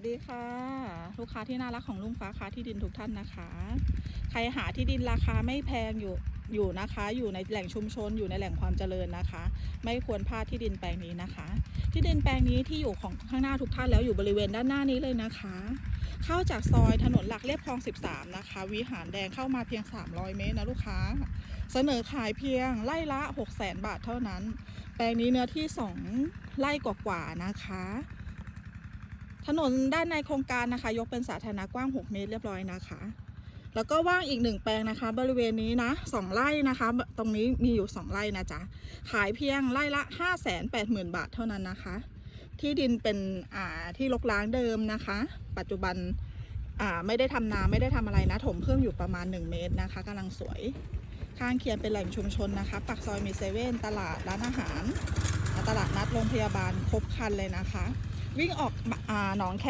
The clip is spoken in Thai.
วัสดีค่ะ ลูกค้าที่น่ารักของลุงฟ้าค้าที่ดินทุกท่านนะคะ ใครหาที่ดินราคาไม่แพงอยู่อยู่นะคะ อยู่ในแหล่งชุมชนอยู่ในแหล่งความเจริญนะคะ ไม่ควรพลาดที่ดินแปลงนี้นะคะ ที่ดินแปลงนี้ที่อยู่ของข้างหน้าทุกท่านแล้วอยู่บริเวณด้านหน้านี้เลยนะคะ เข้าจากซอยถนนหลักเรียบคลอง 13 นะคะ วิหารแดงเข้ามาเพียง 300 เมตรนะลูกค้า เสนอขายเพียงไร่ละ 6 0 0 0 0 0 บาทเท่านั้น แปลงนี้เนื้อที่ 2 ไร่กว่าๆนะคะ ถนนด้านในโครงการนะคะ ยกเป็นสาธารณะกว้าง 6 เมตรเรียบร้อยนะคะ แล้วก็ว่างอีกหนึ่งแปลงนะคะ บริเวณนี้นะสองไร่นะคะ ตรงนี้มีอยู่ 2 ไร่นะจ๊ะ ขายเพียงไร่ละ 5 8 0 0 0 0 บาทเท่านั้นนะคะ ที่ดินเป็นอ่าที่รกร้างเดิมนะคะ ปัจจุบันอ่าไม่ได้ทำนาไม่ได้ทำอะไรนะ ถมเพิ่มอยู่ประมาณ 1 เมตรนะคะกำลังสวย ข้างเคียงเป็นแหล่งชุมชนนะคะปักซอยมีเซเว่นตลาดร้านอาหาร ตลาดนัดโรงพยาบาลครบครันเลยนะคะ วิ่งออกมาอ่าหนองแค